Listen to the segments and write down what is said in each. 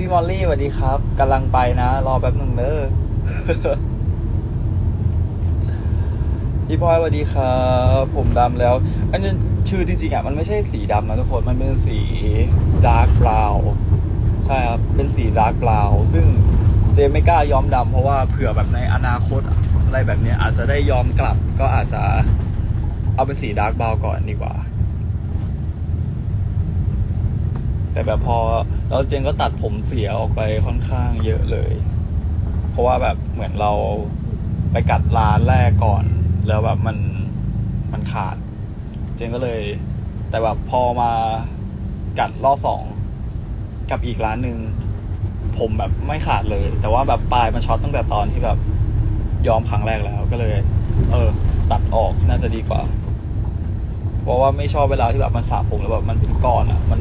พี่มอลลี่สวัสดีครับกำลังไปนะ รอแป๊บหนึ่งเด้อพี่พลอยสวัสดีครับผมดำแล้ว อันนี้ชื่อจริงๆอะมันไม่ใช่สีดำนะทุกคนมันเป็นสีดาร์กบราวใช่ครับเป็นสีดาร์กบราวซึ่งเจมไม่กล้าย้อมดำเพราะว่าเผื่อแบบในอนาคตอะไรแบบนี้อาจจะได้ย้อมกลับ ก็อาจจะเอาเป็นสีดาร์กบราวก่อนดีกว่า แต่แบบพอแล้วเจนก็ตัดผมเสียออกไปค่อนข้างเยอะเลย เพราะว่าแบบเหมือนเราไปกัดร้านแรกก่อน แล้วแบบมันมันขาด เจนก็เลย แต่แบบพอมากัดรอบสองกับอีกร้านหนึ่งผมแบบไม่ขาดเลย แต่ว่าแบบปลายมันช็อตตั้งแต่ตอนที่แบบยอมครั้งแรกแล้วก็เลย เออ ตัดออกน่าจะดีกว่า เพราะว่าไม่ชอบเวลาที่แบบมันสระผมแล้วแบบมันเป็นก้อนอะ มัน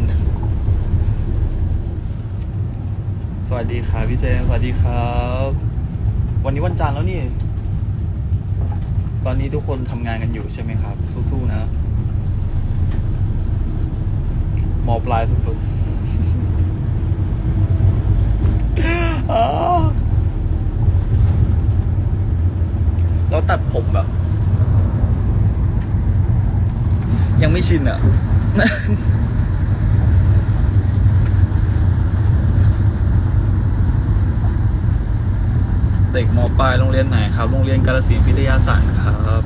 ส วัสดีครับพี่เจมสวัสดีครับ วันนี้วันจันทร์แล้วนี่ ตอนนี้ทุกคนทำงานกันอยู่ใช่ไหมครับ สู้ๆนะมอปลายสุดๆอ้าแล้วตัดผมแบบ ยังไม่ชินอะ เด็กมปลายโรงเรียนไหนครับ โรงเรียนกาลสินพิทยาสันครับ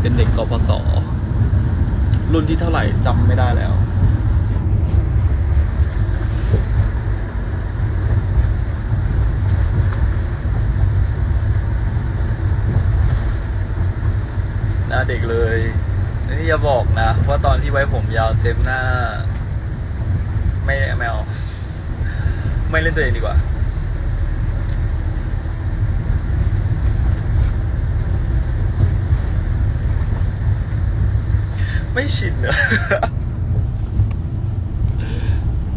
เป็นเด็กกปศรุ่นที่เท่าไหร่จำไม่ได้แล้วหน้าเด็กเลยนี่อย่าบอกนะว่าตอนที่ไว้ผมยาวเจมหน้า ไม่ไม่เอาไม่เล่นตัวเองดีกว่า ไม่ชินอะ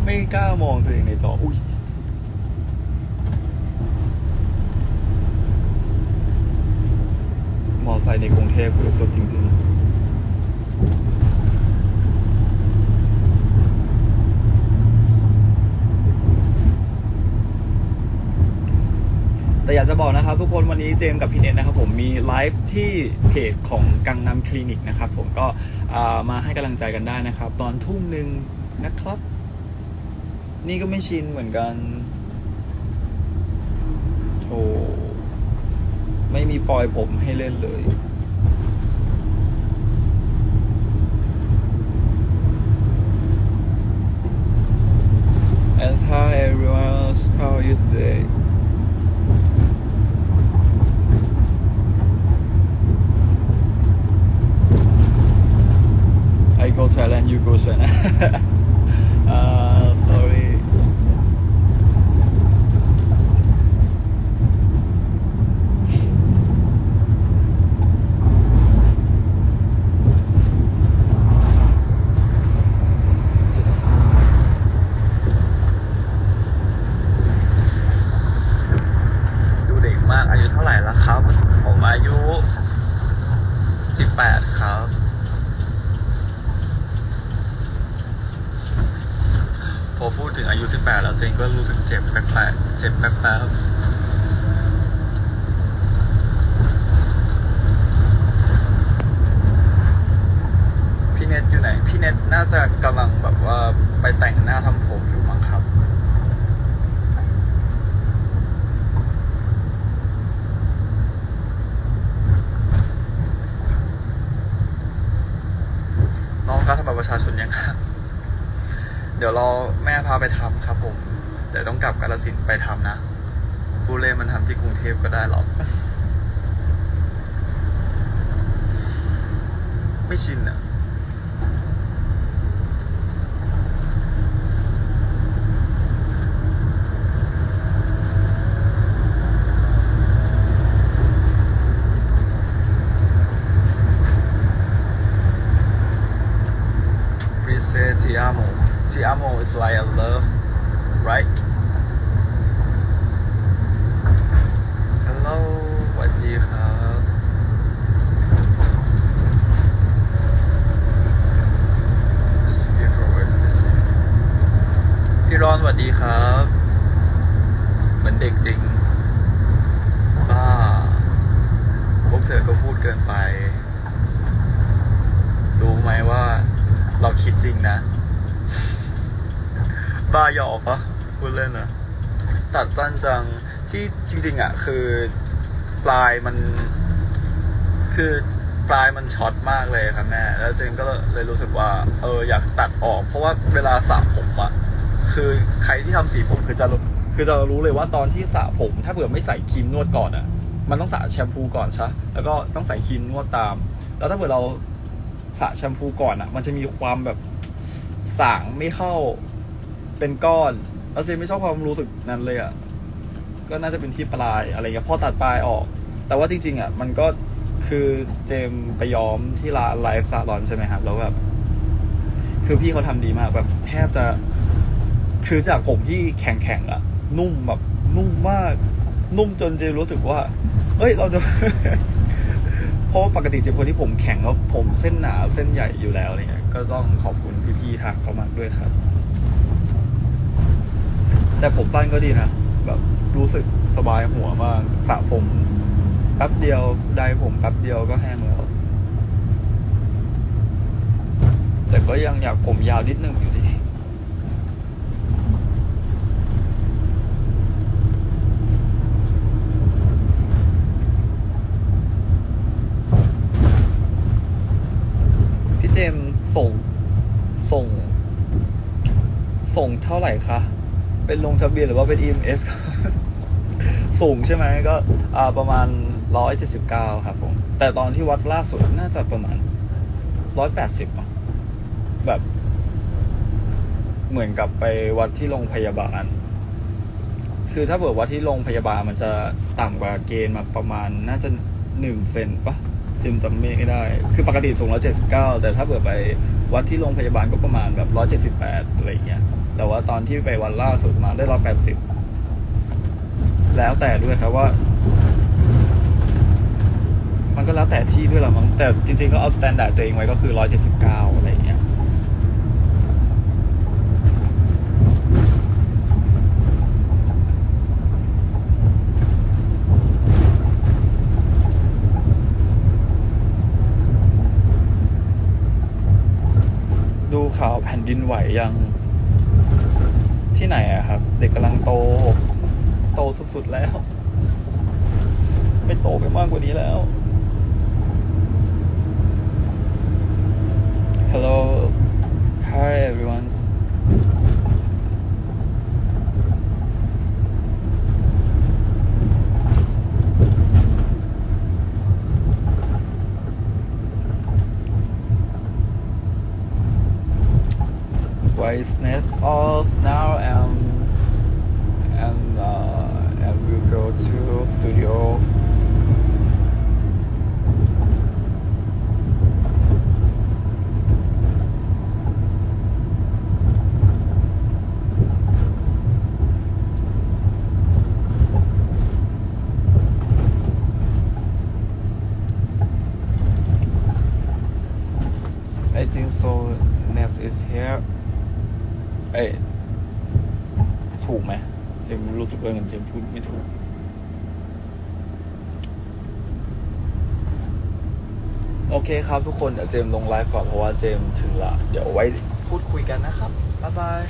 ไม่กล้ามองตัวเองในจอ อุ้ยมอไซค์ในกรุงเทพคือสุดจริงๆ แต่อยากจะบอกนะครับทุกคนวันนี้เจมกับพี่เนตนะครับผมมีไลฟ์ที่เพจของกังนำคลินิกนะครับผมก็มาให้กำลังใจกันได้นะครับ ตอนทุ่มหนึ่งนะครับ นี่ก็ไม่ชินเหมือนกันโอ้ไม่มีปล่อยผมให้เล่นเลย Thailand, you go China. uh, อพูดถึงอายุ 18 แล้วตัวเองก็รู้สึกเจ็บแปลกๆเจ็บแป๊บๆพี่เน็ตอยู่ไหน พี่เน็ตน่าจะกำลังแบบว่าไปแต่งหน้าทำผมอยู่มั้งครับ น้องครับทำบัตรประชาชนยังครับ เดี๋ยวเรอแม่พาไปทำครับผม แต่ต้องกลับกาลสินไปทำนะผู้เล่มันทำที่กรุงเทพก็ได้หรอก ไม่ชินอะ amo. Ti amo is like a love, right? Hello สวัสดีครับ This is beautiful way to visit. พี่รอนสวัสดีครับ เหมือนเด็กจริง บ้า พวกเธอก็พูดเกินไป รู้ไหมว่าเราคิดจริงนะ บ้าหยอกปะพูดเล่นนะตัดสั้นจังที่จริง ๆ อะ คือปลายมัน คือปลายมันช็อตมากเลยครับแม่ แล้วเจนก็เลยรู้สึกว่า เอออยากตัดออก เพราะว่าเวลาสระผมอะคือใครที่ทำสีผมคือจะคือจะรู้เลยว่าตอนที่สระผม ถ้าเผื่อไม่ใส่ครีมนวดก่อนอะมันต้องสระแชมพูก่อนใช่แล้วก็ต้องใส่ครีมนวดตาม แล้วถ้าเผื่อเราสระแชมพูก่อนอะมันจะมีความแบบสางไม่เข้า เป็นก้อนแล้วเจนไม่ชอบความรู้สึกนั้นเลยอะก็น่าจะเป็นที่ปลายอะไรเงี้ยพอตัดปลายออก แต่ว่าจริง ๆอะมันก็คือเจมไปย้อมที่ร้านไลฟ์ซาลอนใช่ไหมครับแล้วแบบคือพี่เขาทำดีมากแบบแทบจะ คือจากผมที่แข็งๆอะนุ่มแบบนุ่มมาก นุ่มจนเจมรู้สึกว่า เอ้ยเราจะ เพราะปกติเจมคนที่ผมแข็งแล้วผมเส้นหนาเส้นใหญ่อยู่แล้วเงี้ยก็ต้องขอบคุณพี่ๆทางเขามากด้วยครับ แต่ผมสั้นก็ดีนะ แบบรู้สึกสบายหัวมากสระผมแป๊บเดียวได้ผมแป๊บเดียวก็แห้งแล้ว แต่ก็ยังอยากผมยาวนิดนึงอยู่ดีพี่เจมส์ส่งส่ง ส่งเท่าไหร่คะ เป็นลงทะเบียนหรือว่าเป็น EMS ครับสูงใช่ไหมก็ประมาณ 179 ครับผม แต่ตอนที่วัดล่าสุดน่าจะประมาณ 180 แบบ เหมือนกับไปวัดที่โรงพยาบาล คือถ้าเบิดวัดที่โรงพยาบาลมันจะต่ำกว่าเกณฑ์มาประมาณน่าจะหนึ่งเซนปะจิมจำไม่ได้ คือปกติสูง 179 แต่ถ้าเบิดไปวัดที่โรงพยาบาลก็ประมาณแบบ 178 อะไรอย่างเงี้ย แต่ว่าตอนที่ไปวันล่าสุดมาได้180แปดสิบแล้วแต่ด้วยครับว่า มันก็แล้วแต่ที่ด้วยละมั้งแต่จริง ๆ ก็เอาสแตนดาร์ดตัวเองไว้ก็คือ179อะไรอย่างเงี้ยดูข่าวแผ่นดินไหวยัง ที่ไหนอะครับ เด็กกำลังโต โตสุดๆแล้ว ไม่โตไปมากกว่านี้แล้ว voice net off now and and uh, and we'll go to studio? I think so next is here เอ้ยถูกไหมเจมรู้สึกว่าเหมือนเจมพูดไม่ถูก โอเคครับทุกคนเดี๋ยวเจมลงไลฟ์ก่อนเพราะว่าเจมถึงละ เดี๋ยวไว้พูดคุยกันนะครับ บ๊ายบาย